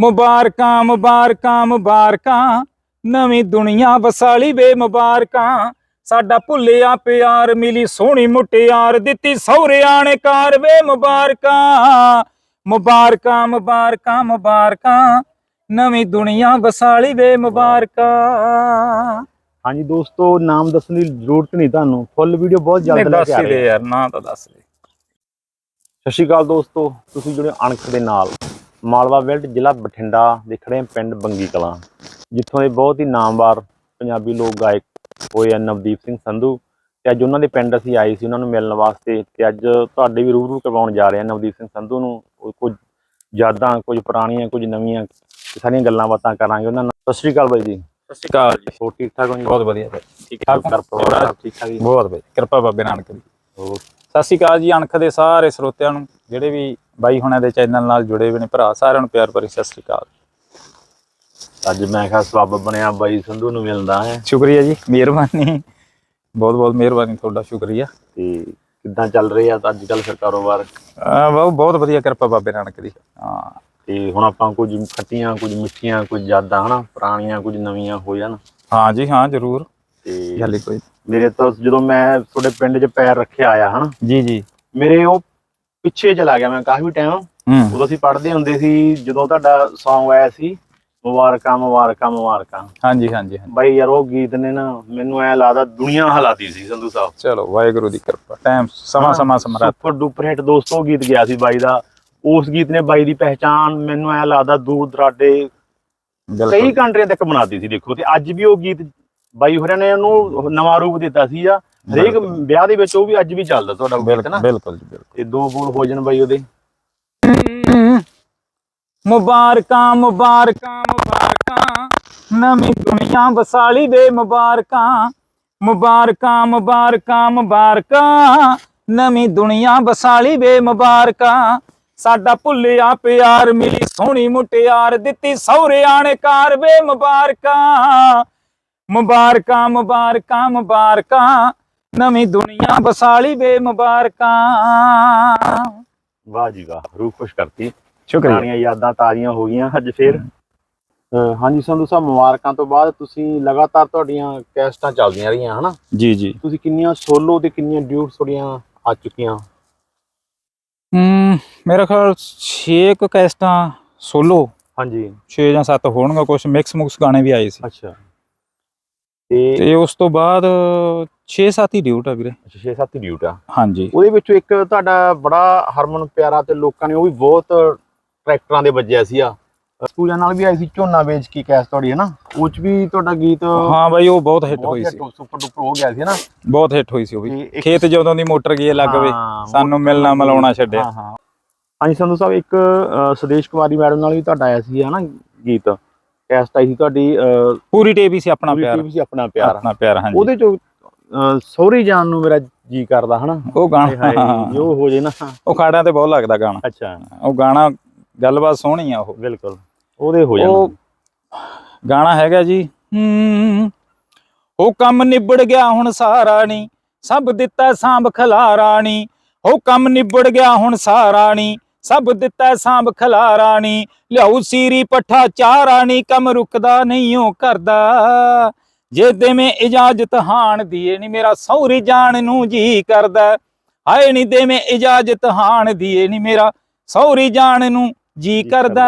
ਮੁਬਾਰਕਾਂ ਮੁਬਾਰਕਾਂ ਮੁਬਾਰਕਾਂ। ਨਵੀਂ ਦੁਨੀਆ ਵਸਾਲੀ ਵੇ ਮੁਬਾਰਕਾਂ। ਸਾਡਾ ਭੁੱਲਿਆ ਪਿਆਰ ਮਿਲੀ ਸੋਹਣੀ ਮੁਟਿਆਰ ਦਿੱਤੀ ਸਹੁਰਿਆਂ ਨੇ ਕਾਰ ਵੇ ਮੁਬਾਰਕਾਂ। ਮੁਬਾਰਕਾਂ ਮੁਬਾਰਕਾਂ ਮੁਬਾਰਕਾਂ। ਨਵੀਂ ਦੁਨੀਆ ਵਸਾਲੀ ਵੇ ਮੁਬਾਰਕਾਂ। ਹਾਂਜੀ ਦੋਸਤੋ ਨਾਮ ਦੱਸਣ ਦੀ ਜ਼ਰੂਰਤ ਨਹੀਂ ਤੁਹਾਨੂੰ। ਫੁੱਲ ਵੀਡੀਓ ਬਹੁਤ ਜਲਦ ਲੈ ਕੇ ਆ ਰਹੇ ਹਾਂ ਯਾਰ ਨਾ ਤਾਂ ਦੱਸ ਦੇ। ਸਤਿ ਸ਼੍ਰੀ ਅਕਾਲ ਦੋਸਤੋ ਤੁਸੀਂ ਜੁੜੇ ਅਣਖ ਦੇ ਨਾਲ। ਮਾਲਵਾ ਵੈਲਟ ਜ਼ਿਲ੍ਹਾ ਬਠਿੰਡਾ ਦੇ ਖੜੇ ਪਿੰਡ ਬੰਗੀ ਕਲਾਂ। ਜਿੱਥੋਂ ਦੇ ਬਹੁਤ ਹੀ ਨਾਮਵਾਰ ਪੰਜਾਬੀ ਲੋਕ ਗਾਇਕ ਹੋਏ ਆ ਨਵਦੀਪ ਸਿੰਘ ਸੰਧੂ ਤੇ ਅੱਜ ਉਹਨਾਂ ਦੇ ਪਿੰਡ ਅਸੀਂ ਆਏ ਸੀ ਉਹਨਾਂ ਨੂੰ ਮਿਲਣ ਵਾਸਤੇ ਤੇ ਅੱਜ ਤੁਹਾਡੇ ਵੀ ਰੂਬਰੂ ਕਰਵਾਉਣ ਜਾ ਰਹੇ ਹਾਂ ਨਵਦੀਪ ਸਿੰਘ ਸੰਧੂ ਨੂੰ। ਕੁਝ ਯਾਦਾਂ ਕੁਝ ਪੁਰਾਣੀਆਂ ਕੁਝ ਨਵੀਆਂ ਸਾਰੀਆਂ ਗੱਲਾਂ ਬਾਤਾਂ ਕਰਾਂਗੇ ਉਹਨਾਂ ਨਾਲ। ਸਤਿ ਸ਼੍ਰੀ ਅਕਾਲ ਬਾਈ ਜੀ। ਸਤਿ ਸ਼੍ਰੀ ਅਕਾਲ ਜੀ। ਹੋਰ ਠੀਕ ਠਾਕ ਹੋ ਜੀ? ਬਹੁਤ ਵਧੀਆ ਠੀਕ ਠਾਕ ਠੀਕ ਠਾਕ ਜੀ? ਬਹੁਤ ਵਧੀਆ। ਕਿਰਪਾ ਬਾਬੇ ਨਾਨਕ ਦੀ। ਹੋਰ ਸਤਿ ਸ਼੍ਰੀ ਅਕਾਲ ਜੀ ਅਣਖ ਦੇ ਸਾਰੇ ਸਰੋਤਿਆਂ ਨੂੰ ਜਿਹੜੇ ਵੀ ਬਾਈ ਹੁਣਾਂ ਦੇ ਚੈਨਲ ਨਾਲ ਜੁੜੇ ਹੋਏ ਨੇ ਭਰਾ ਸਾਰਿਆਂ ਨੂੰ ਪਿਆਰ ਭਰੀ ਸਤਿ ਸ਼੍ਰੀ ਅਕਾਲ। ਅੱਜ ਮੈਂ ਕਿਹਾ ਸਬੱਬ ਬਣਿਆ ਬਾਈ ਸੰਧੂ ਨੂੰ ਮਿਲਦਾ ਹੈ। ਸ਼ੁਕਰੀਆ ਜੀ ਮਿਹਰਬਾਨੀ। ਬਹੁਤ ਬਹੁਤ ਮਿਹਰਬਾਨੀ ਤੁਹਾਡਾ ਸ਼ੁਕਰੀਆ। ਤੇ ਕਿੱਦਾਂ ਚੱਲ ਰਿਹਾ ਅੱਜ ਕੱਲ ਫਿਰ ਕਾਰੋਬਾਰ? ਆ ਬਹੁਤ ਬਹੁਤ ਵਧੀਆ ਕਿਰਪਾ ਬਾਬੇ ਨਾਨਕ ਦੀ। ਹਾਂ। ਤੇ ਹੁਣ ਆਪਾਂ ਕੁਝ ਖੱਟੀਆਂ ਕੁਝ ਮਿੱਠੀਆਂ ਕੁਝ ਯਾਦਾਂ ਹਨਾ ਪੁਰਾਣੀਆਂ ਕੁਝ ਨਵੀਆਂ ਹੋ ਜਾਣ। ਹਾਂ ਜੀ ਹਾਂ ਜ਼ਰੂਰ। ਤੇ ਗੱਲ ਹੀ ਕੋਈ ਮੇਰੇ ਤਾਂ ਜਦੋਂ ਮੈਂ ਤੁਹਾਡੇ ਪਿੰਡ 'ਚ ਪੈਰ ਰੱਖਿਆ ਆਇਆ ਹਨਾ? ਜੀ ਜੀ। ਮੇਰੇ ਉਹ ਪਿੱਛੇ ਚਲਾ ਗਿਆ ਮੈਂ ਕਾਫੀ ਟਾਈਮ ਹੂੰ। ਉਦੋਂ ਅਸੀਂ ਪੜ੍ਹਦੇ ਹੁੰਦੇ ਸੀ ਜਦੋਂ ਤੁਹਾਡਾ Song ਆਇਆ ਸੀ ਮੁਬਾਰਕਾਂ ਮੁਬਾਰਕਾਂ ਮੁਬਾਰਕਾਂ। ਹਾਂਜੀ ਹਾਂਜੀ ਬਾਈ ਯਾਰ ਉਹ ਗੀਤ ਨੇ ਨਾ ਮੈਨੂੰ ਐ ਲੱਗਦਾ ਦੁਨੀਆ ਹਲਾਤੀ ਸੀ ਸੰਧੂ ਸਾਹਿਬ। ਚਲੋ ਵਾਹਿਗੁਰੂ ਦੀ ਕਿਰਪਾ। ਟਾਈਮ ਸਮਾਂ ਸਮਾਂ ਸਮਰਾ ਸੁਪਰ ਡੂਪਰ ਹਿੱਟ ਦੋਸਤੋ ਗੀਤ ਗਿਆ ਸੀ ਬਾਈ ਦਾ। ਉਸ ਗੀਤ ਨੇ ਬਾਈ ਦੀ ਪਹਿਚਾਣ ਮੈਨੂੰ ਐ ਲੱਗਦਾ ਦੂਰ ਦਰਾਡੇ ਕਈ ਕੰਟਰੀਆਂ ਤੱਕ ਬਣਾਤੀ ਸੀ ਦੇਖੋ। ਤੇ ਅੱਜ ਵੀ ਉਹ ਗੀਤ ਬਾਈ ਹੋਰਾਂ ਨੇ ਉਹਨੂੰ ਨਵਾਂ ਰੂਪ ਦਿੱਤਾ ਸੀ ਆ। ਹਰੇਕ ਵਿਆਹ ਦੇ ਵਿੱਚ ਉਹ ਵੀ ਅੱਜ ਵੀ ਚੱਲਦਾ ਤੁਹਾਡਾ ਗੀਤ ਨਾ? ਬਿਲਕੁਲ ਜੀ ਬਿਲਕੁਲ। ਤੇ ਦੋ ਬੋਲ ਹੋ ਜਾਣ ਬਾਈ ਉਹਦੇ। ਮੁਬਾਰਕਾਂ ਮੁਬਾਰਕਾਂ ਮੁਬਾਰਕਾਂ। ਨਵੀਂ ਦੁਨੀਆ ਵਸਾਲੀ ਵੇ ਮੁਬਾਰਕਾਂ। ਮੁਬਾਰਕਾਂ ਮੁਬਾਰਕਾਂ ਮੁਬਾਰਕਾਂ। ਨਵੀਂ ਦੁਨੀਆ ਵਸਾਲੀ ਵੇ ਮੁਬਾਰਕਾਂ। ਸਾਡਾ ਭੁੱਲਿਆ ਪਿਆਰ ਮਿਲੀ ਸੋਹਣੀ ਮੁਟਿਆਰ। ਦਿੱਤੀ ਸਹੁਰਿਆਂ ਨੇ ਕਾਰ ਵੇ ਮੁਬਾਰਕਾਂ। ਮੁਬਾਰਕਾਂ ਮੁਬਾਰਕਾਂ ਮੁਬਾਰਕਾਂ ਨਵੀਂ ਦੁਨੀਆ ਵਸਾਲੀ ਵੇ ਮੁਬਾਰਕਾਂ। ਵਾਹ ਜੀ ਵਾਹ ਰੂਹ ਖੁਸ਼ ਕਰਤੀ। ਸ਼ੁਕਰੀਆ। ਯਾਦਾਂ ਤਾਜ਼ੀਆਂ ਹੋ ਗਈਆਂ ਅੱਜ ਫੇਰ। ਹਾਂਜੀ ਸੰਧੂ ਸਾਹਿਬ ਮੁਬਾਰਕਾਂ ਤੋਂ ਬਾਅਦ ਤੁਸੀਂ ਲਗਾਤਾਰ ਤੁਹਾਡੀਆਂ ਕੈਸਟਾਂ ਚੱਲਦੀਆਂ ਰਹੀਆਂ ਹਨਾ? ਜੀ ਜੀ। ਤੁਸੀਂ ਕਿੰਨੀਆਂ ਸੋਲੋ ਤੇ ਕਿੰਨੀਆਂ ਡਿਊਟ ਤੁਹਾਡੀਆਂ ਆ ਚੁੱਕੀਆਂ? ਹਮ ਮੇਰਾ ਖਿਆਲ 6 ਕੁ ਕੈਸਟਾਂ ਸੋਲੋ ਹਾਂਜੀ। 6 ਜਾਂ 7 ਹੋਣਗਾ ਕੁਝ ਮਿਕਸ ਮੁਕਸ ਗਾਣੇ ਵੀ ਆਏ ਸੀ। ਅੱਛਾ। ਤੇ ਤੇ ਉਸ ਤੋਂ ਬਾਅਦ 6-7 ਹੀ ਡਿਊਟ ਆ ਵੀਰੇ। 6-7 ਡਿਊਟ ਆ। ਹਾਂਜੀ। ਉਹਦੇ ਵਿੱਚੋਂ ਇੱਕ ਤੁਹਾਡਾ ਬੜਾ ਹਰਮਨ ਪਿਆਰਾ ਤੇ ਲੋਕਾਂ ਨੇ ਉਹ ਵੀ ਬਹੁਤ ਟਰੈਕਟਰਾਂ ਦੇ ਵੱਜਿਆ ਸੀ ਆ। ਪੂਜਾ ਨਾਲ ਵੀ ਆਈ ਸੀ ਝੋਨਾ ਵੇਚ ਕੀ ਕੈਸ ਤੁਹਾਡੀ ਹੈ ਨਾ? ਉਹ ਚ ਵੀ ਤੁਹਾਡਾ ਗੀਤ ਹਾਂ ਬਾਈ ਉਹ ਬਹੁਤ ਹਿੱਟ ਹੋਈ ਸੀ। ਸੁਪਰ ਡੁਪਰ ਹੋ ਗਿਆ ਸੀ ਨਾ? ਬਹੁਤ ਹਿੱਟ ਹੋਈ ਸੀ ਉਹ ਤੇ ਵੀ ਇੱਕ- ਖੇਤ ਜਦੋਂ ਦੀ ਮੋਟਰ ਗਈ ਲੱਗ ਵੇ ਹਾਂ, ਸਾਨੂੰ ਮਿਲਣਾ ਮਿਲਾਉਣਾ ਛੱਡਿਆ। ਹਾਂ ਹਾਂ। ਹਾਂਜੀ ਸੰਧੂ ਸਾਹਿਬ ਇੱਕ ਅ, ਸੁਦੇਸ਼ ਕੁਮਾਰੀ ਮੈਡਮ ਨਾਲ ਵੀ ਤੁਹਾਡਾ ਆਇਆ ਸੀ ਹਨਾ ਗੀਤ? ਕੈਸਟ ਆਈ ਸੀ ਤੁਹਾਡੀ ਪੂਰੀ ਟੇਬੀ ਸੀ ਆਪਣਾ ਪੂਰੀ ਪਿਆਰ। TV ਸੀ ਆਪਣਾ ਪਿਆਰ। ਆਪਣਾ ਪਿਆਰ ਹਾਂਜੀ। ਉਹਦੇ ਚੋਂ ਅ, ਸਹੁਰੀ ਜਾਣ ਨੂੰ ਮੇਰਾ ਜੀ ਕਰਦਾ ਹਨਾ? ਉਹ ਗਾਣਾ। ਜੋ ਹੋ ਜੇ ਨਾ। ਉਹ ਖਾੜਿਆਂ ਤੇ ਬਹੁਤ ਲੱਗਦਾ ਗਾਣਾ। ਅੱਛਾ। ਉਹ ਗਾਣਾ ਗੱਲਬਾਤ ਸੋਹਣੀ ਆ ਉਹ। ਬਿਲਕੁਲ। ਉਹਦੇ ਹੋ ਉਹ ਜਾਣ ਗਾਣਾ ਹੈਗਾ ਜੀ ਹੂੰ ਉਹ ਕੰਮ ਨਿਬੜ ਗਿਆ ਹੁਣ ਸਾਰਾ ਨੀ ਸਭ ਦਿੱਤਾ ਸਾਂਭ ਖਲਾਰਾ ਉਹ ਕੰਮ ਨਿਬੜ ਗਿਆ ਹੁਣ ਸਾਰਾ ਨੀ ਸਭ ਦਿੱਤਾ ਸਾਂਭ ਖਲਾਰਾ ਨੀ ਲਿਆਉ ਸੀਰੀ ਪੱਠਾ ਚਾਰਾ ਨੀ ਕੰਮ ਰੁਕਦਾ ਨਹੀਂ ਉਹ ਕਰਦਾ। ਜੇ ਦੇਵੇਂ ਇਜਾਜ਼ਤ ਹਾਣ ਦੀਏ ਨੀ ਮੇਰਾ ਸੌਰੀ ਜਾਣ ਨੂੰ ਜੀ ਕਰਦਾ। ਹਾਏ ਨੀ ਦੇਵੇਂ ਇਜਾਜ਼ਤ ਹਾਣ ਦੀਏ ਨੀ ਮੇਰਾ ਸੌਰੀ ਜਾਣ ਨੂੰ ਜੀ ਕਰਦਾ।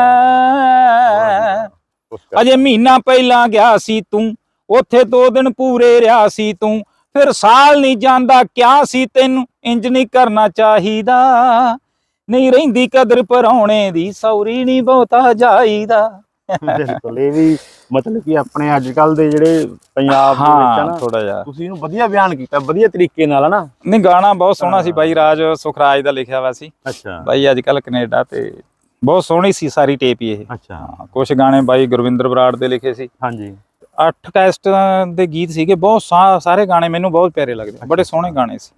ਅਜੇ ਮਹੀਨਾ ਪਹਿਲਾਂ ਗਿਆ ਸੀ ਤੂੰ ਉੱਥੇ ਦੋ ਦਿਨ ਪੂਰੇ ਰਿਹਾ ਸੀ ਤੂੰ। ਫਿਰ ਸਾਲ ਨਹੀਂ ਜਾਂਦਾ ਕਿਆ ਸੀ ਤੈਨੂੰ ਇੰਜ ਨਹੀਂ ਕਰਨਾ ਚਾਹੀਦਾ। ਨਹੀਂ ਰਹਿੰਦੀ ਕਦਰ ਪਰਾਉਣੇ ਦੀ ਸੌਰੀ ਨਹੀਂ ਬਹੁਤਾ ਜਾਈਦਾ। ਬਿਲਕੁਲ ਇਹ ਵੀ ਮਤਲਬ ਕਿ ਆਪਣੇ ਅੱਜ ਕੱਲ ਦੇ ਜਿਹੜੇ ਪੰਜਾਬ ਦੇ ਵਿੱਚ ਨਾ ਥੋੜਾ ਜਿਹਾ। ਤੁਸੀਂ ਇਹਨੂੰ ਵਧੀਆ ਬਿਆਨ ਕੀਤਾ ਵਧੀਆ ਤਰੀਕੇ ਨਾਲ ਹਨਾ। ਨਹੀਂ ਗਾਣਾ ਬਹੁਤ ਸੋਹਣਾ ਸੀ। ਬਾਈ ਰਾਜ ਸੁਖਰਾਜ ਦਾ ਲਿਖਿਆ ਹੋਇਆ ਸੀ। ਅੱਛਾ। ਬਾਈ ਅੱਜ ਕੱਲ ਕੈਨੇਡਾ ਤੇ ਬਹੁਤ ਸੋਹਣੀ ਸੀ ਸਾਰੀ ਟੇਪ ਇਹ। ਅੱਛਾ। ਕੁਝ ਗਾਣੇ ਬਾਈ ਗੁਰਵਿੰਦਰ ਬਰਾੜ ਦੇ ਲਿਖੇ ਸੀ। ਹਾਂਜੀ। ਅੱਠ ਕੈਸਟ ਦੇ ਗੀਤ ਸੀਗੇ ਬਹੁਤ ਸਾਰੇ ਗਾਣੇ ਮੈਨੂੰ ਬਹੁਤ ਪਿਆਰੇ ਲੱਗਦੇ ਬੜੇ ਸੋਹਣੇ ਗਾਣੇ ਸੀ।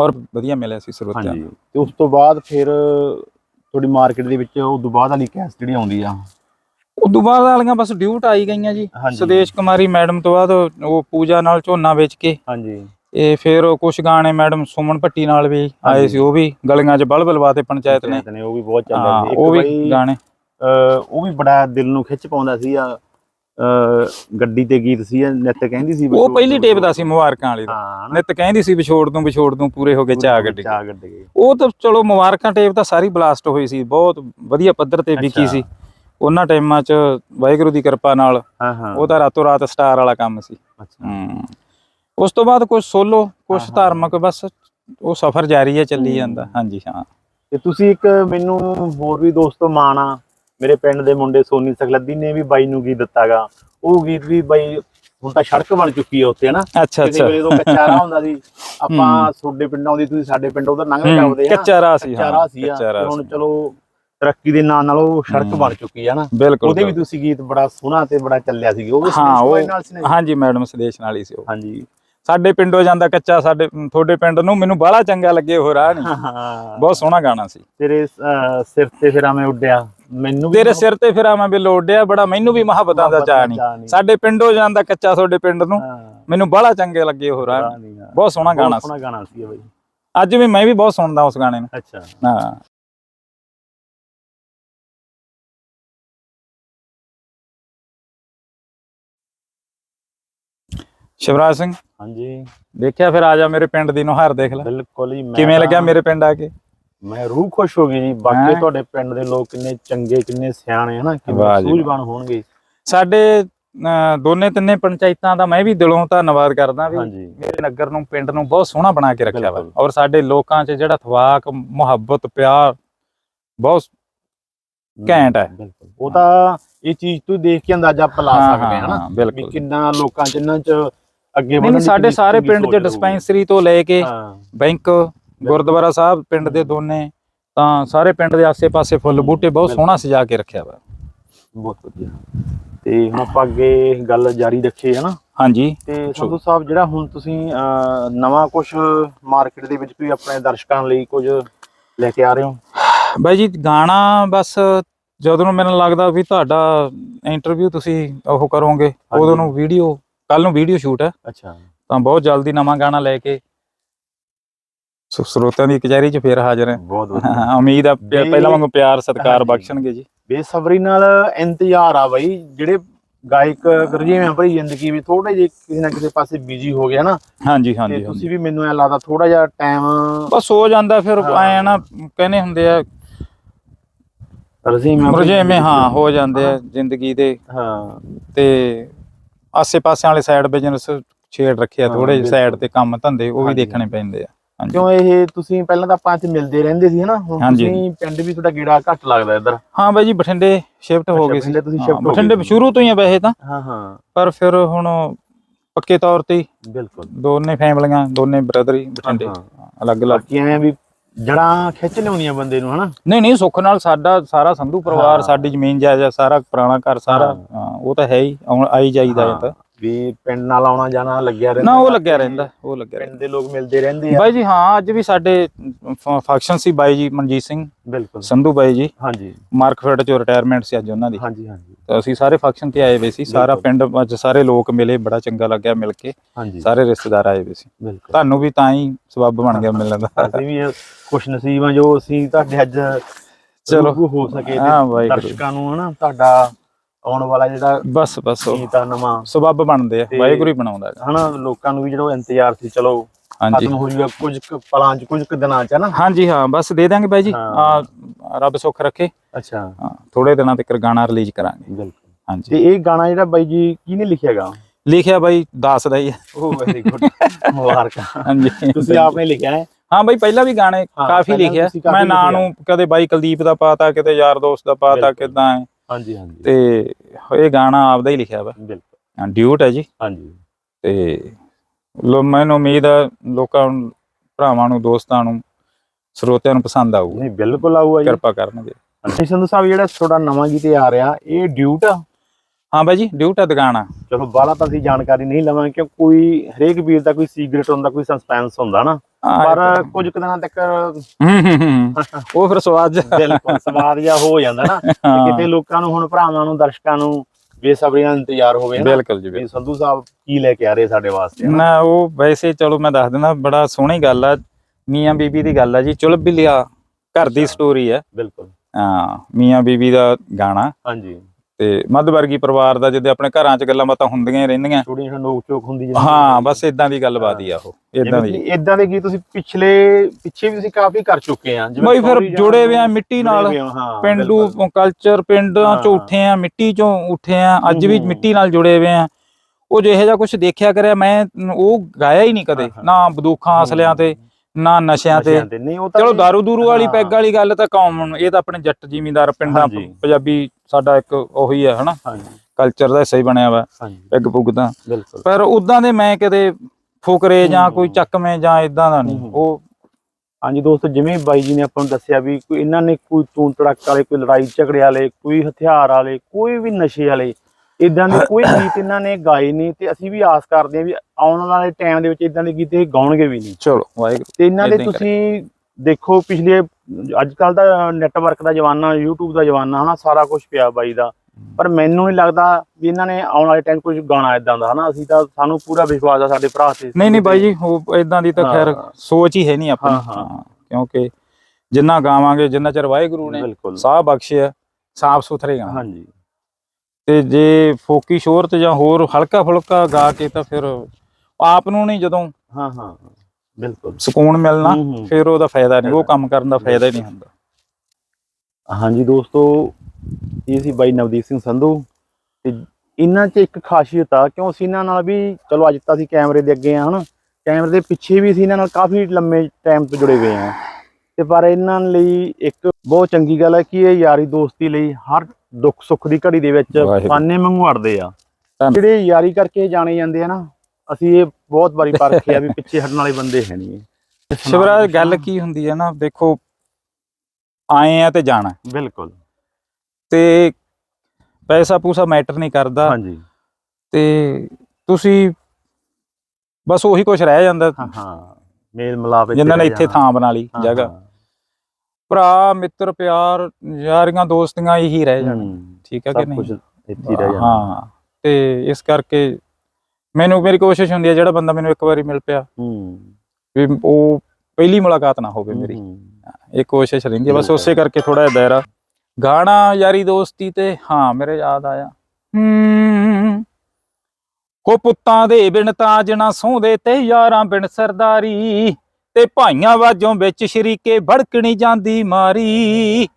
ਔਰ ਵਧੀਆ ਮਿਲਿਆ ਸੀ ਸਰੋਤਿਆਂ ਹਾਂਜੀ। ਨੂੰ ਤੇ ਉਸ ਤੋਂ ਬਾਅਦ ਫਿਰ ਤੁਹਾਡੀ ਮਾਰਕੀਟ ਦੇ ਵਿੱਚ ਉਸ ਤੋਂ ਬਾਅਦ ਵਾਲੀ ਕੈਸ ਜਿਹੜੀ ਆਉਂਦੀ ਆ। ਉਦੋਂ ਬਾਅਦ ਵਾਲੀਆਂ ਬਸ ਡਿਊਟ ਆਈ ਗਈਆਂ ਜੀ। ਹਾਂਜੀ। ਸੁਦੇਸ਼ ਕੁਮਾਰੀ ਮੈਡਮ ਤੋਂ ਬਾਅਦ ਉਹ ਪੂਜਾ ਨਾਲ ਝੋਨਾ ਵੇਚ ਕੇ ਹਾਂਜੀ। ਇਹ ਫਿਰ ਕੁਝ ਗਾਣੇ ਮੈਡਮ ਸੁਮਨ ਭੱਟੀ ਨਾਲ ਵੀ ਆਏ ਹਾਂਜੀ। ਸੀ ਉਹ ਵੀ ਗਲੀਆਂ 'ਚ ਬਲਬਲ ਵਾਤੇ ਪੰਚਾਇਤ ਨੇ। ਨੇ ਉਹ ਵੀ ਬਹੁਤ ਚੱਲਦਾ ਹਾਂ ਸੀ। ਇੱਕ ਉਹ ਵੀ ਬਾਈ, ਗਾਣੇ। ਅਹ, ਉਹ ਵੀ ਬੜਾ ਦਿਲ ਨੂੰ ਖਿੱਚ ਪਾਉਂਦਾ ਸੀ ਆ। ਗੱਡੀ ਤੇ ਗੀਤ ਸੀ ਨਿੱਤ ਕਹਿੰਦੀ ਸੀ ਉਹ ਪਹਿਲੀ ਤੋਂ ਟੇਪ ਦਾ ਸੀ ਮੁਬਾਰਕਾਂ ਵਾਲੀ ਦਾ ਨਿੱਤ ਕਹਿੰਦੀ ਸੀ ਵਿਛੋੜ ਦੂੰ ਵਿਛੋੜ ਦੂੰ ਪੂਰੇ ਹੋ ਗਏ ਚਾਹ ਗੱਡੀ ਚਾਹ ਗੱਡੀ ਗਈ ਉਹ ਤਾਂ ਚਲੋ ਮੁਬਾਰਕਾਂ ਟੇਪ ਤਾਂ ਸਾਰੀ ਬਲਾਸਟ ਹੋਈ ਸੀ ਬਹੁਤ ਵਧੀਆ ਪੱਧਰ ਤੇ ਵਿਕੀ। ਸੀ। ਉਹਨਾਂ ਟਾਈਮਾਂ 'ਚ ਵਾਹਿਗੁਰੂ ਦੀ ਕਿਰਪਾ ਨਾਲ ਉਹ ਤਾਂ ਰਾਤੋਂ ਰਾਤ ਸਟਾਰ ਵਾਲਾ ਕੰਮ ਸੀ। ਉਸ ਤੋਂ ਬਾਅਦ ਕੁਝ ਸੋਲੋ ਕੁਝ। ਧਾਰਮਿਕ ਬਸ ਉਹ ਸਫ਼ਰ ਜਾਰੀ ਹੈ ਚੱਲੀ। ਜਾਂਦਾ। ਹਾਂਜੀ ਹਾਂ। ਤੇ ਤੁਸੀਂ ਇੱਕ ਮੈਨੂੰ ਹੋਰ ਵੀ ਦੋਸਤੋ ਮਾਣ ਮੇਰੇ ਪਿੰਡ ਦੇ ਮੁੰਡੇ ਸੋਨੀ ਸਖਲੱਦੀ ਨੇ ਵੀ ਬਾਈ ਨੂੰ ਗੀਤ ਦਿੱਤਾਗਾ। ਉਹ ਗੀਤ ਵੀ ਬਾਈ ਹੁਣ ਤਾਂ ਸੜਕ ਬਣ ਚੁੱਕੀ ਹੈ ਉੱਥੇ ਹਨਾ। ਅੱਛਾ ਅੱਛਾ। ਵੇਲੇ ਤੋਂ ਕੱਚਾ ਰਾਹ ਹੁੰਦਾ ਸੀ ਆਪਾਂ ਤੁਹਾਡੇ ਪਿੰਡਾਂ ਆਉਂਦੀ ਤੁਸੀਂ ਸਾਡੇ ਪਿੰਡ ਉਧਰ ਲੰਘਦੇ ਜਾਵਦੇ ਆ। ਕੱਚਾ ਰਾਹ ਸੀ ਕੱਚਾ ਰਾਹ ਸੀ ਹੁਣ। ਚਲੋ ਤਰੱਕੀ ਦੇ ਨਾਲ ਨਾਲ ਉਹ ਸੜਕ। ਬਣ ਚੁੱਕੀ ਹੈ ਨਾ ਉਹਦੇ ਵੀ ਤੁਸੀਂ ਗੀਤ ਬੜਾ ਸੋਹਣਾ ਤੇ ਬੜਾ ਚੱਲਿਆ ਸੀ। ਉਹ ਵੀ ਹਾਂ ਸੁਨੀਲ ਉਹ ਬਾਈ ਨਾਲ ਸੀ? ਹਾਂਜੀ ਮੈਡਮ ਸਦੇਸ਼ ਨਾਲ ਹੀ ਸੀ ਉਹ। ਹਾਂਜੀ। ਸਾਡੇ ਪਿੰਡੋਂ ਜਾਂਦਾ ਕੱਚਾ ਸਾਡੇ ਤੁਹਾਡੇ ਪਿੰਡ ਨੂੰ ਮੈਨੂੰ ਬਾਹਲਾ ਚੰਗਾ ਲੱਗੇ ਹੋ ਰਾਹ ਨਹੀਂ। ਬਹੁਤ ਸੋਹਣਾ ਗਾਣਾ ਸੀ। ਤੇਰੇ ਸਿਰ ਤੇ ਫਿਰ ਮੈਂ ਉੱਡਿਆ। ਮੈਨੂੰ ਵੀ ਤੇਰੇ ਸਿਰ ਤੇ ਫਿਰ ਆਵਾਂ ਵੀ ਲੋਡਿਆ ਬੜਾ ਮੈਨੂੰ ਵੀ ਮੁਹੱਬਤਾਂ ਦਾ ਚਾਹ ਨਹੀਂ। ਸਾਡੇ ਪਿੰਡੋਂ ਜਾਂਦਾ ਕੱਚਾ ਤੁਹਾਡੇ ਪਿੰਡ ਨੂੰ। ਮੈਨੂੰ ਬਾਹਲਾ ਚੰਗੇ ਲੱਗੇ ਹੋ ਰਾਹ। ਪਤਾ ਨਹੀਂ ਯਾਰ। ਬਹੁਤ ਸੋਹਣਾ ਗਾਣਾ ਸੀ ਸੋਹਣਾ ਗਾਣਾ ਸੀ ਬਾਈ। ਅੱਜ ਵੀ ਮੈਂ ਵੀ ਬਹੁਤ ਸੁਣਦਾ ਉਸ ਗਾਣੇ ਨੂੰ। ਅੱਛਾ। ਹਾਂ। ਸ਼ਿਵਰਾਜ ਸਿੰਘ ਹਾਂਜੀ। ਦੇਖਿਆ ਫਿਰ ਆ ਜਾ ਮੇਰੇ ਪਿੰਡ ਦੀ ਨੁਹਾਰ ਦੇਖ ਲੈ। ਬਿਲਕੁਲ ਹੀ ਕਿਵੇਂ ਲੱਗਿਆ ਮੇਰੇ ਪਿੰਡ ਆ ਕੇ? ਮੈਂ ਰੂਹ ਖੁਸ਼ ਹੋ ਗਈ ਜੀ ਬਾਕੀ ਹੈਂ? ਤੁਹਾਡੇ ਪਿੰਡ ਦੇ ਲੋਕ ਕਿੰਨੇ ਚੰਗੇ ਕਿੰਨੇ ਸਿਆਣੇ ਹਨਾ ਵਾਹ ਕਿੰਨੇ ਜੀ ਸੂਝਵਾਨ ਹੋਣਗੇ ਸਾਡੇ ਅਹ, ਦੋਨੇ ਤਿੰਨੇ ਪੰਚਾਇਤਾਂ ਦਾ ਮੈਂ ਵੀ ਦਿਲੋਂ ਧੰਨਵਾਦ ਕਰਦਾ ਵੀ ਹਾਂਜੀ ਮੇਰੇ ਨਗਰ ਨੂੰ ਪਿੰਡ ਨੂੰ ਬਹੁਤ ਸੋਹਣਾ ਬਣਾ ਕੇ ਰੱਖਿਆ ਵਾ ਬਿਲਕੁਲ। ਔਰ ਸਾਡੇ ਲੋਕਾਂ 'ਚ ਜਿਹੜਾ ਥਵਾਕ ਮੁਹੱਬਤ ਪਿਆਰ ਬਹੁਤ ਘੈਂਟ ਹੈ। ਬਿਲਕੁਲ ਉਹ ਤਾਂ ਇਹ ਚੀਜ਼ ਤੋਂ ਦੇਖ ਕੇ ਅੰਦਾਜ਼ਾ ਆਪਾਂ ਲਾ ਹਾਂ, ਸਕਦੇ ਹਾਂ ਹਾਂ, ਹਨਾ ਹਾਂ, ਵੀ ਬਿਲਕੁਲ ਕਿੰਨਾ ਲੋਕਾਂ ਚ ਇਹਨਾਂ ਚ ਅੱਗੇ ਨਹੀਂ ਵਧਣ ਨਹੀਂ ਦੀ ਸਾਡੇ ਕਿੰਨੀ- ਸਾਰੇ ਕਿੰਨੀ ਪਿੰਡ 'ਚ ਸੋਚ ਰਹੂਗੀ। ਡਿਸਪੈਂਸਰੀ ਤੋਂ ਲੈ ਕੇ ਹਾਂ ਬੈਂਕ ਗੁਰਦੁਆਰਾ ਸਾਹਿਬ ਪਿੰਡ ਦੇ ਦੋਨੇ ਤਾਂ ਸਾਰੇ ਪਿੰਡ ਦੇ ਆਸੇ-ਪਾਸੇ ਫੁੱਲ ਬੂਟੇ ਬਹੁਤ ਸੋਹਣਾ ਸਜਾ ਕੇ ਰੱਖਿਆ ਵਾ। ਬਹੁਤ ਵਧੀਆ। ਤੇ ਹੁਣ ਆਪਾਂ ਅੱਗੇ ਗੱਲ ਜਾਰੀ ਰੱਖੀਏ ਹਨਾ ਹਾਂਜੀ। ਤੇ ਸੰਧੂ ਸਾਹਿਬ ਜਿਹੜਾ ਹੁਣ ਤੁਸੀਂ ਨਵਾਂ ਕੁਝ ਮਾਰਕੀਟ ਦੇ ਵਿੱਚ ਕੋਈ ਆਪਣੇ ਦਰਸ਼ਕਾਂ ਲਈ ਕੁਝ ਲੈ ਕੇ ਆ ਰਹੇ ਹੋ? ਬਾਈ ਜੀ ਗਾਣਾ ਬਸ ਜਦੋਂ ਨੂੰ ਮੈਨੂੰ ਲੱਗਦਾ ਵੀ ਤੁਹਾਡਾ ਇੰਟਰਵਿਊ ਤੁਸੀਂ ਉਹ ਕਰੋਗੇ ਉਦੋਂ ਨੂੰ ਵੀਡੀਓ ਕੱਲ ਨੂੰ ਵੀਡੀਓ ਸ਼ੂਟ ਹੈ। ਅੱਛਾ। ਤਾਂ ਬਹੁਤ ਜਲਦੀ ਨਵਾਂ ਗਾਣਾ ਲੈ ਕੇ ਸੋ ਸਰੋਤਿਆਂ ਦੀ ਕਚਹਿਰੀ 'ਚ ਫੇਰ ਹਾਜ਼ਰ ਹੈ। ਬਹੁਤ ਵਧੀਆ। ਹਾਂ, ਉਮੀਦ ਆ ਪਿਆ- ਪਹਿਲਾਂ ਵਾਂਗੂ ਪਿਆਰ ਸਤਿਕਾਰ ਹਾਂਜੀ। ਬਖਸ਼ਣਗੇ ਜੀ। ਬੇਸਬਰੀ ਨਾਲ ਇੰਤਜ਼ਾਰ ਆ ਬਈ ਜਿਹੜੇ ਗਾਇਕ ਗੁਰਜੀਵੇਂ ਭਰੀ ਜ਼ਿੰਦਗੀ ਵੀ ਥੋੜੇ ਜਿਹੇ ਕਿਸੇ ਨਾ ਕਿਸੇ ਪਾਸੇ ਬਿਜ਼ੀ ਹੋ ਗਿਆ ਨਾ ਹਾਂਜੀ ਤੇ ਹਾਂਜੀ ਹਾਂਜੀ। ਤੁਸੀਂ ਵੀ ਮੈਨੂੰ ਐ ਲੱਗਦਾ ਥੋੜਾ ਜਿਹਾ ਟਾਈਮ ਬਸ ਹੋ ਜਾਂਦਾ ਫਿਰ ਹਾਂ। ਆ ਨਾ ਕਹਿੰਦੇ ਹੁੰਦੇ ਆ ਰਜੀਵੇਂ ਰੁਝੇਵੇਂ ਹਾਂ ਹੋ ਜਾਂਦੇ ਆ ਜ਼ਿੰਦਗੀ ਦੇ। ਹਾਂ। ਤੇ ਆਸੇ-ਪਾਸੇ ਵਾਲੇ ਸਾਈਡ ਬਿਜ਼ਨਸ ਛੇੜ ਰੱਖਿਆ ਹਾਂ, ਥੋੜੇ ਜਿਹੇ ਸਾਈਡ। ਤੇ ਕੰਮ ਧੰਦੇ ਉਹ ਵੀ ਹਾਂਜੀ, ਦੇਖਣੇ ਪੈਂਦੇ ਆ। ਕਿਉਂ ਇਹ ਤੁਸੀਂ ਪਹਿਲਾਂ ਤਾਂ ਆਪਾਂ ਇੱਥੇ ਮਿਲਦੇ ਰਹਿੰਦੇ ਸੀ ਹਨਾ? ਹੁਣ। ਤੁਸੀਂ ਪਿੰਡ ਵੀ ਤੁਹਾਡਾ ਗੇੜਾ ਘੱਟ ਲੱਗਦਾ ਇੱਧਰ। ਹਾਂ ਬਾਈ ਜੀ ਬਠਿੰਡੇ ਸ਼ਿਫਟ ਹੋ ਗਏ ਸੀ। ਤੁਸੀਂ ਹੋ ਗਏ ਬਠਿੰਡੇ। ਸ਼ੁਰੂ ਤੋਂ ਹੀ ਆ ਵੈਸੇ ਤਾਂ। ਹਾਂ ਹਾਂ। ਪਰ ਫਿਰ ਹੁਣ ਪੱਕੇ ਤੌਰ ਤੇ ਬਿਲਕੁਲ। ਦੋਨੇ ਫੈਮਲੀਆਂ ਦੋਨੇ ਬ੍ਰਦਰ ਹੀ ਬਠਿੰਡੇ। ਹਾਂ, ਅਲੱਗ-ਅਲੱਗ ਬਾਕੀ ਐਵੇਂ ਵੀ ਜੜਾਂ ਖਿੱਚ ਲਿਆਉਂਦੀਆਂ ਬੰਦੇ ਨੂੰ ਹਨਾ? ਨਹੀਂ ਨਹੀਂ ਸੁੱਖ ਨਾਲ ਸਾਡਾ ਸਾਰਾ ਸੰਧੂ ਪਰਿਵਾਰ। ਸਾਡੀ ਜ਼ਮੀਨ ਜਾਇਦਾਦ ਸਾਰਾ ਪੁਰਾਣਾ ਘਰ ਸਾਰਾ ਉਹ ਤਾਂ ਹੈ ਹੀ ਆਈ ਜਾਈਦਾ ਇਹ ਤਾਂ। ਵੀ ਪਿੰਡ ਨਾਲ ਆਉਣਾ ਜਾਣਾ ਲੱਗਿਆ ਰਹਿੰਦਾ ਨਾ ਉਹ ਲੱਗਿਆ ਰਹਿੰਦਾ ਉਹ ਲੱਗਿਆ ਰਹਿੰਦਾ ਪਿੰਡ ਦੇ ਲੋਕ ਮਿਲਦੇ ਰਹਿੰਦੇ ਆ। ਬਾਈ ਜੀ ਹਾਂ ਅੱਜ ਵੀ ਸਾਡੇ ਫੰਕਸ਼ਨ ਸੀ ਬਾਈ ਜੀ ਮਨਜੀਤ ਸਿੰਘ। ਬਿਲਕੁਲ। ਸੰਧੂ ਬਾਈ ਜੀ। ਹਾਂਜੀ। ਮਾਰਕਫੈਟ ਚੋਂ ਰਿਟਾਇਰਮੈਂਟ ਸੀ ਅੱਜ ਉਹਨਾਂ ਦੀ। ਹਾਂਜੀ ਹਾਂਜੀ। ਤਾਂ ਅਸੀਂ ਸਾਰੇ ਫੰਕਸ਼ਨ ਤੇ ਆਏ ਹੋਏ ਸੀ। ਸਾਰਾ ਪਿੰਡ ਅੱਜ ਸਾਰੇ ਲੋਕ ਮਿਲੇ ਬੜਾ ਚੰਗਾ ਲੱਗਿਆ ਮਿਲ ਕੇ। ਸਾਰੇ ਰਿਸ਼ਤੇਦਾਰ ਆਏ ਹੋਏ ਸੀ। ਬਿਲਕੁਲ। ਤੁਹਾਨੂੰ ਵੀ ਤਾਂ ਹੀ ਸਬੱਬ ਬਣ ਗਿਆ ਮਿਲਣ ਦਾ। ਅਸੀਂ ਵੀ ਖੁਸ਼ ਨਸੀਬ ਆ ਜੋ ਅਸੀਂ ਤੁਹਾਡੇ ਅੱਜ ਚਲੋ। ਹੋ ਸਕੇ ਤੇ। ਦਰਸ਼ਕਾਂ ਨੂੰ ਹਨਾ ਤੁਹਾਡਾ ਆਉਣ ਵਾਲਾ ਜਿਹੜਾ ਬਸ ਬਸ ਉਹ ਆ ਨਵਾਂ। ਸਬੱਬ ਬਣਦੇ ਆ ਤੇ- ਵਾਹਿਗੁਰੂ ਹੀ ਬਣਾਉਂਦਾ ਹੈਗਾ। ਹਨਾ ਲੋਕਾਂ ਨੂੰ ਵੀ ਜਿਹੜਾ ਉਹ ਇੰਤਜ਼ਾਰ ਸੀ ਚਲੋ ਹਾਂਜੀ। ਖਤਮ ਹੋ ਜੂਗਾ ਕੁਝ ਕੁ ਪਲਾਂ ਚ ਕੁਝ ਕੁ ਦਿਨਾਂ ਚ ਹਨਾ? ਹਾਂਜੀ ਹਾਂ ਬਸ ਦੇ ਦਾਂਗੇ ਬਾਈ ਜੀ। ਹਾਂ। ਆ ਰੱਬ ਸੁੱਖ ਰੱਖੇ। ਅੱਛਾ। ਹਾਂ ਥੋੜੇ ਦਿਨਾਂ ਤੱਕ ਗਾਣਾ ਰਿਲੀਜ਼ ਕਰਾਂਗੇ। ਬਿਲਕੁਲ। ਹਾਂਜੀ। ਤੇ ਇਹ ਗਾਣਾ ਜਿਹੜਾ ਬਾਈ ਜੀ ਕਿਹਨੇ ਲਿਖਿਆਗਾ ਲਿਖਿਆ ਬਾਈ ਦਾਸ ਦਾ ਹੀ ਹੈ ਉਹ ਵੈਰੀ ਗੁੱਡ। ਮੁਬਾਰਕਾਂ। ਹਾਂਜੀ। ਤੁਸੀਂ ਆਪਨੇ ਲਿਖਿਆ ਹੈ? ਹਾਂ ਬਾਈ ਪਹਿਲਾਂ ਵੀ ਗਾਣੇ ਕਾਫੀ ਪਹਿਲਾਂ ਲਿਖਿਆ ਤੁਸੀਂ ਕਾਫੀ ਮੈਂ ਨਾਂ ਲਿਖਿਆ। ਨੂੰ ਕਦੇ ਬਾਈ ਕੁਲਦੀਪ ਦਾ ਪਾਤਾ ਕਿਤੇ ਯਾਰ ਦੋਸਤ ਦਾ ਪਾਤਾ ਬਿਲਕੁਲ। ਕਿਦਾਂ ਹੈ। ਹਾਂਜੀ ਹਾਂਜੀ। ਤੇ ਇਹ ਗਾਣਾ ਆਪਦਾ ਹੀ ਲਿਖਿਆ ਵਾ। ਬਿਲਕੁਲ। ਡਿਊਟ ਹੈ ਜੀ। ਹਾਂਜੀ। ਤੇ ਲੋ ਮੈਨੂੰ ਉਮੀਦ ਹੈ ਲੋਕਾਂ ਨੂੰ ਭਰਾਵਾਂ ਨੂੰ ਦੋਸਤਾਂ ਨੂੰ ਸਰੋਤਿਆਂ ਨੂੰ ਪਸੰਦ ਆਊਗਾ ਨਹੀਂ ਬਿਲਕੁਲ ਆਊਗਾ ਜੀ। ਕਿਰਪਾ ਕਰਨਗੇ। ਹਾਂਜੀ ਸੰਧੂ ਸਾਹਿਬ ਜਿਹੜਾ ਤੁਹਾਡਾ ਨਵਾਂ ਗੀਤ ਆ ਰਿਹਾ ਇਹ ਡਿਊਟ ਆ? ਹਾਂ ਬਾਈ ਜੀ ਡਿਊਟ ਹੈ ਦੁਕਾਨ ਆ। ਚਲੋ ਬਾਹਲਾ ਤਾਂ ਅਸੀਂ ਜਾਣਕਾਰੀ ਨਹੀਂ ਲਵਾਂਗੇ ਕਿਉਂ ਕੋਈ ਹਰੇਕ ਵੀਰ ਦਾ ਕੋਈ ਸੀਕ੍ਰੀਟ ਹੁੰਦਾ ਕੋਈ ਸਸਪੈਂਸ ਹੁੰਦਾ ਨਾ। ਪਰ ਕੁਝ ਕੁ ਦਿਨਾਂ ਤੱਕ ਹੂੰ, ਹੂੰ, ਹੂੰ। ਉਹ ਫਿਰ ਸਵਾਦ ਜਿਹਾ- ਬਿਲਕੁਲ ਸਵਾਦ ਜਿਹਾ ਹੋ ਜਾਂਦਾ ਨਾ। ਕਿਤੇ ਲੋਕਾਂ ਨੂੰ ਹੁਣ ਭਰਾਵਾਂ ਨੂੰ ਦਰਸ਼ਕਾਂ ਨੂੰ ਬੇਸਬਰੀ ਨਾਲ ਇੰਤਜ਼ਾਰ ਹੋਵੇ ਨਾ। ਬਿਲਕੁਲ ਜੀ ਵੀ ਸੰਧੂ ਸਾਹਿਬ ਕੀ ਲੈ ਕੇ ਆ ਰਹੇ ਸਾਡੇ ਵਾਸਤੇ? ਨਾ? ਉਹ ਵੈਸੇ ਚਲੋ ਮੈਂ ਦੱਸ ਦਿੰਦਾ ਬੜਾ ਸੋਹਣੀ ਗੱਲ ਆ। ਮੀਆਂ ਬੀਬੀ ਦੀ ਗੱਲ ਆ ਜੀ। ਚੁਲਬ ਬਿਲਿਆ ਘਰ ਦੀ ਸਟੋਰੀ ਹੈ ਬਿਲਕੁਲ। ਹਾਂ ਮੀਆਂ ਬੀਬੀ ਦਾ ਗਾਣਾ। ਹਾਂਜੀ। ਤੇ ਮੱਧ ਵਰਗੀ ਪਰਿਵਾਰ ਦਾ ਜਿੱਦੇ ਆਪਣੇ ਘਰਾਂ 'ਚ ਗੱਲਾਂ ਬਾਤਾਂ ਹੁੰਦੀਆਂ ਹੀ ਰਹਿੰਦੀਆਂ। ਥੋੜੀ ਜਿਹੀ ਨੋਕ ਚੋਕ ਹੁੰਦੀ ਜਿਵੇਂ ਹਾਂ ਬਸ ਇਦਾਂ ਦੀ ਗੱਲਬਾਤ ਹੀ ਆ ਉਹ ਇਦਾਂ ਦੀ। ਇਦਾਂ ਦੇ ਗੀਤ ਤੁਸੀਂ ਪਿਛਲੇ ਪਿੱਛੇ ਵੀ ਤੁਸੀਂ ਕਾਫੀ ਕਰ ਚੁੱਕੇ ਆ। ਬਈ ਫਿਰ ਜੁੜੇ ਹੋਏ ਆ ਮਿੱਟੀ ਨਾਲ। ਪਿੰਡੂ ਕਲਚਰ ਪਿੰਡਾਂ ਚੋਂ। ਉੱਠੇ ਆ ਮਿੱਟੀ ਚੋਂ ਉੱਠੇ ਆ ਅੱਜ ਵੀ। ਮਿੱਟੀ ਨਾਲ ਜੁੜੇ ਹੋਏ ਆ। ਉਹ ਜਿਹੋ ਜਿਹਾ ਕੁਝ ਦੇਖਿਆ ਕਰਿਆ ਮੈਂ ਉਹ ਗਾਇਆ ਹੀ ਨਹੀਂ ਕਦੇ। ਨਾ ਬੰਦੂਖਾਂ ਅਸਲਿਆਂ ਤੇ ਨਾ ਨਸ਼ਿਆਂ ਤੇ। ਚਲੋ ਦਾਰੂ ਦੂਰੂ ਵਾਲੀ। ਪੈਗ ਵਾਲੀ ਗੱਲ ਤਾਂ ਕੌਮ ਇਹ ਤਾਂ ਆਪਣੇ ਜੱਟ ਜ਼ਿਮੀਂਦਾਰ ਪਿੰਡਾਂ। ਪੰਜਾਬੀ ਸਾਡਾ ਇੱਕ ਉਹੀ ਹੈ ਹਨਾ? ਕਲਚਰ ਦਾ ਹਿੱਸਾ ਹੀ ਬਣਿਆ ਵਾ ਪੈਗ ਪੁੱਗ ਬਿਲਕੁਲ। ਪਰ ਉਦਾਂ ਦੇ ਮੈਂ ਕਦੇ ਫੁਕਰੇ ਜਾਂ। ਕੋਈ ਚੱਕਵੇਂ ਜਾਂ ਇਦਾਂ ਦਾ ਨਹੀਂ। ਉਹ ਹਾਂਜੀ ਦੋਸਤੋ ਜਿਵੇਂ ਬਾਈ ਜੀ ਨੇ ਆਪਾਂ ਨੂੰ ਦੱਸਿਆ ਵੀ ਕੋਈ ਇਹਨਾਂ ਨੇ ਕੋਈ ਤੂੰ ਤੜਕ ਵਾਲੇ ਕੋਈ ਲੜਾਈ ਝਗੜੇ ਵਾਲੇ ਕੋਈ ਹਥਿਆਰ ਵਾਲੇ ਕੋਈ ਵੀ ਨਸ਼ੇ ਵਾਲੇ ਇਦਾਂ ਦੇ ਕੋਈ ਗੀਤ ਇਹਨਾਂ ਨੇ ਗਾਏ ਨਹੀਂ ਤੇ ਅਸੀਂ ਵੀ ਆਸ ਕਰਦੇ ਹਾਂ ਵੀ ਆਉਣ ਵਾਲੇ ਟਾਈਮ ਦੇ ਵਿੱਚ ਇਦਾਂ ਦੇ ਗੀਤ ਇਹ ਗਾਉਣਗੇ ਵੀ ਨਹੀਂ। ਚਲੋ ਵਾਹਿਗੁਰੂ। ਤੇ ਇਹਨਾਂ ਦੇ ਤੁਸੀਂ ਦੇਖੋ ਪਿਛਲੇ ਅੱਜ ਕੱਲ ਦਾ ਨੈਟਵਰਕ ਦਾ ਜਮਾਨਾ YouTube ਦਾ ਜਮਾਨਾ ਹਨਾ ਸਾਰਾ ਕੁਝ ਪਿਆ ਬਾਈ ਦਾ। ਪਰ ਮੈਨੂੰ ਨਹੀਂ ਲੱਗਦਾ ਵੀ ਇਹਨਾਂ ਨੇ ਆਉਣ ਵਾਲੇ ਟਾਈਮ ਕੁਝ ਗਾਣਾ ਇਦਾਂ ਦਾ ਹਨਾ। ਅਸੀਂ ਤਾਂ ਸਾਨੂੰ ਪੂਰਾ ਵਿਸ਼ਵਾਸ ਆ ਸਾਡੇ ਭਰਾ ਤੇ। ਨਹੀਂ ਨਹੀਂ ਬਾਈ ਜੀ ਉਹ ਇਦਾਂ ਦੀ ਤਾਂ ਖੈਰ। ਸੋਚ ਹੀ ਹੈ ਨਹੀਂ ਆਪਣੀ। ਹਾਂ, ਕਿਉਂਕਿ ਜਿੰਨਾ ਗਾਵਾਂਗੇ ਜਿੰਨਾ ਚਿਰ ਵਾਹਿਗੁਰੂ ਨੇ ਸਾਹ ਬਖਸ਼ਿਆ ਸਾਫ਼ ਸੁਥਰੇ ਗਾਣਾ। ਹਾਂਜੀ। ਤੇ ਜੇ ਫੋਕੀ ਸ਼ੋਰ ਤੇ ਜਾਂ ਹੋਰ ਹਲਕਾ ਫੁਲਕਾ ਗਾ ਕੇ ਤਾਂ ਫਿਰ ਆਪ ਨੂੰ ਨਹੀਂ ਜਦੋਂ ਹਾਂ ਹਾਂ। ਬਿਲਕੁਲ। ਸਕੂਨ ਮਿਲਣਾ। ਫਿਰ ਉਹਦਾ ਫਾਇਦਾ ਨਹੀਂ ਉਹ ਕੰਮ ਕਰਨ ਦਾ ਫਾਇਦਾ ਹੀ ਨਹੀਂ ਹੁੰਦਾ। ਹਾਂਜੀ ਦੋਸਤੋ ਇਹ ਸੀ ਬਾਈ ਨਵਦੀਪ ਸਿੰਘ ਸੰਧੂ ਤੇ ਇਹਨਾਂ 'ਚ ਇੱਕ ਖਾਸੀਅਤ ਆ ਕਿਉਂ ਅਸੀਂ ਇਹਨਾਂ ਨਾਲ ਵੀ ਚਲੋ ਅੱਜ ਤਾਂ ਅਸੀਂ ਕੈਮਰੇ ਦੇ ਅੱਗੇ ਆ ਹਨਾ ਕੈਮਰੇ ਦੇ ਪਿੱਛੇ ਵੀ ਅਸੀਂ ਇਹਨਾਂ ਨਾਲ ਕਾਫੀ ਲੰਮੇ ਟਾਈਮ ਤੋਂ ਜੁੜੇ ਹੋਏ ਆ। ਤੇ ਪਰ ਇਹਨਾਂ ਲਈ ਇੱਕ ਬਹੁਤ ਚੰਗੀ ਗੱਲ ਹੈ ਕਿ ਇਹ ਯਾਰੀ ਦੋਸਤੀ ਲਈ ਹਰ ਦੁੱਖ ਸੁੱਖ ਦੀ ਘੜੀ ਦੇ ਵਿੱਚ। ਪਾਨੇ ਵਾਂਗੂ ਅੜਦੇ ਆ। ਜਿਹੜੇ ਯਾਰੀ ਕਰਕੇ ਜਾਣੇ ਜਾਂਦੇ ਆ ਨਾ ਅਸੀਂ ਇਹ ਬਹੁਤ ਵਾਰੀ ਪਰਖਿਆ ਵੀ ਪਿੱਛੇ ਹਟਣ ਵਾਲੇ ਬੰਦੇ ਹੈ ਨਹੀਂ ਸ਼ਿਵਰਾਜ ਗੱਲ ਕੀ ਹੁੰਦੀ ਹੈ ਨਾ ਦੇਖੋ ਆਏ ਆ ਤੇ ਜਾਣਾ ਬਿਲਕੁਲ। ਤੇ ਪੈਸਾ ਪੂਸਾ ਮੈਟਰ ਨਹੀਂ ਕਰਦਾ। ਹਾਂਜੀ। ਤੇ ਤੁਸੀਂ ਬਸ ਉਹੀ ਕੁਝ ਰਹਿ ਜਾਂਦਾ। ਹਾਂ ਹਾਂ। ਮੇਲ ਮਿਲਾਪ ਜਿਨ੍ਹਾਂ ਨੇ ਇੱਥੇ। ਥਾਂ ਬਣਾ ਲਈ ਜਗ੍ਹਾ। ਭਰਾ ਮਿੱਤਰ ਪਿਆਰ ਯਾਰੀਆਂ ਦੋਸਤੀਆਂ ਇਹੀ ਰਹਿ ਜਾਣ। ਠੀਕ ਹੈ ਕਿ ਸਭ ਕੁਝ ਨਹੀਂ? ਇੱਥੇ ਰਹਿ ਜਾਣਾ। ਹਾਂ ਤੇ ਇਸ ਕਰਕੇ ਮੈਨੂੰ ਮੇਰੀ ਕੋਸ਼ਿਸ਼ ਹੁੰਦੀ ਹੈ ਜਿਹੜਾ ਬੰਦਾ ਮੈਨੂੰ ਇੱਕ ਵਾਰੀ ਮਿਲ ਪਿਆ ਹੂੰ। ਵੀ ਉਹ ਪਹਿਲੀ ਮੁਲਾਕਾਤ ਨਾ ਹੋਵੇ ਮੇਰੀ। ਇਹ ਕੋਸ਼ਿਸ਼ ਰਹਿੰਦੀ ਹੈ ਬਸ। ਉਸੇ ਕਰਕੇ ਥੋੜਾ ਜਿਹਾ ਦਾਇਰਾ। ਗਾਣਾ ਯਾਰੀ ਦੋਸਤੀ ਤੇ ਹਾਂ ਮੇਰੇ ਯਾਦ ਆਇਆ। ਹੂੰ। ਕੋ ਪੁੱਤਾਂ ਦੇ ਬਿਨ ਤਾਜ ਨਾ ਸੌਂਦੇ ਤੇ ਯਾਰਾਂ ਬਿਨ ਸਰਦਾਰੀ ਤੇ ਭਾਈਆਂ ਵਾਜੋਂ ਵਿੱਚ ਸ਼ਰੀਕੇ ਭੜਕਣੀ ਜਾਂਦੀ ਮਾਰੀ।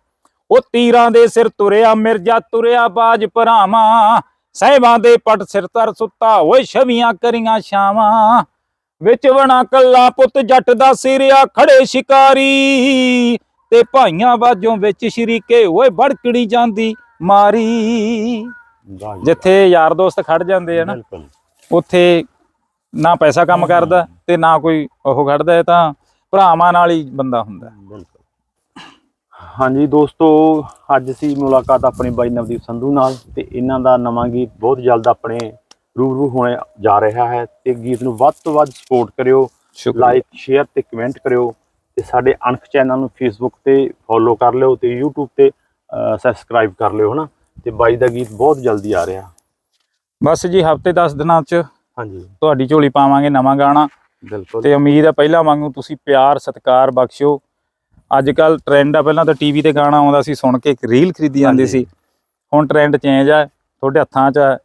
ਉਹ ਤੀਰਾਂ ਦੇ ਸਿਰ ਤੁਰਿਆ ਮਿਰਜ਼ਾ ਤੁਰਿਆ ਬਾਜ ਭਰਾਵਾਂ ਸਹਿਬਾਂ ਦੇ ਪਟ ਸਿਰ ਤਰ ਸੁੱਤਾ ਓਏ ਛਵੀਆਂ ਕਰੀਆਂ ਛਾਵਾਂ। ਵਿੱਚ ਬਣਾ ਕੱਲਾ ਪੁੱਤ ਜੱਟ ਦਾ ਸਿਰਿਆ ਖੜੇ ਸ਼ਿਕਾਰੀ। ਤੇ ਭਾਈਆਂ ਬਾਜੋਂ ਵਿੱਚ ਸ਼ਰੀਕੇ ਓਏ ਭੜਕਣੀ ਜਾਂਦੀ ਮਾਰੀ। ਜਿੱਥੇ ਯਾਰ ਦੋਸਤ ਖੜ ਜਾਂਦੇ ਆ ਨਾ ਉੱਥੇ ਨਾ ਪੈਸਾ ਕੰਮ ਕਰਦਾ ਤੇ ਨਾ ਕੋਈ ਉਹ ਖੜਦਾ ਤਾਂ ਭਰਾਵਾਂ ਨਾਲ ਹੀ ਬੰਦਾ ਹੁੰਦਾ। ਬਿਲਕੁਲ। ਹਾਂਜੀ ਦੋਸਤੋ ਅੱਜ ਸੀ ਮੁਲਾਕਾਤ ਆਪਣੀ ਬਾਈ ਨਵਦੀਪ ਸੰਧੂ ਨਾਲ ਤੇ ਇਹਨਾਂ ਦਾ ਨਵਾਂ ਗੀਤ ਬਹੁਤ ਜਲਦ ਆਪਣੇ ਰੂਬਰੂ ਹੋਣੇ ਜਾ ਰਿਹਾ ਹੈ ਤੇ ਗੀਤ ਨੂੰ ਵੱਧ ਤੋਂ ਵੱਧ ਸਪੋਰਟ ਕਰਿਓ ਲਾਈਕ ਸ਼ੇਅਰ ਤੇ ਕਮੈਂਟ ਕਰਿਓ ਤੇ ਸਾਡੇ ਅਣਖ ਚੈਨਲ ਨੂੰ ਫੇਸਬੁੱਕ ਤੇ ਫੋਲੋ ਕਰ ਲਿਓ ਤੇ YouTube ਤੇ ਸਬਸਕ੍ਰਾਈਬ ਕਰ ਲਿਓ ਹਨਾ? ਤੇ ਬਾਈ ਦਾ ਗੀਤ ਬਹੁਤ ਜਲਦੀ ਆ ਰਿਹਾ। ਬਸ ਜੀ ਹਫ਼ਤੇ 10 ਦਿਨਾਂ ਚ ਹਾਂਜੀ। ਤੁਹਾਡੀ ਝੋਲੀ ਪਾਵਾਂਗੇ ਨਵਾਂ ਗਾਣਾ ਬਿਲਕੁਲ। ਤੇ ਉਮੀਦ ਹੈ ਪਹਿਲਾਂ ਵਾਂਗੂ ਤੁਸੀਂ ਪਿਆਰ ਸਤਿਕਾਰ ਬਖਸ਼ਿਓ। ਅੱਜ ਕੱਲ ਟ੍ਰੈਂਡ ਆ ਪਹਿਲਾਂ ਤਾਂ ਟੀਵੀ ਤੇ ਗਾਣਾ ਆਉਂਦਾ ਸੀ ਸੁਣ ਕੇ ਇੱਕ ਰੀਲ ਖਰੀਦੀ ਜਾਂਦੀ। ਸੀ। ਹੁਣ ਟ੍ਰੈਂਡ ਚੇਂਜ ਆ ਤੁਹਾਡੇ ਹੱਥਾਂ 'ਚ ਆ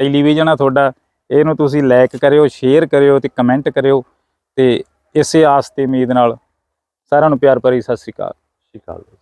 ਟੈਲੀਵਿਜ਼ਨ ਆ ਤੁਹਾਡਾ ਇਹਨੂੰ ਤੁਸੀਂ ਲਾਈਕ ਕਰਿਓ ਸ਼ੇਅਰ ਕਰਿਓ ਤੇ ਕਮੈਂਟ ਕਰਿਓ ਤੇ ਇਸੇ ਆਸ ਤੇ ਉਮੀਦ ਨਾਲ ਸਾਰਿਆਂ ਨੂੰ ਪਿਆਰ ਭਰੀ ਸਤਿ ਸ੍ਰੀ ਅਕਾਲ। ਸਤਿ ਸ਼੍ਰੀ ਅਕਾਲ।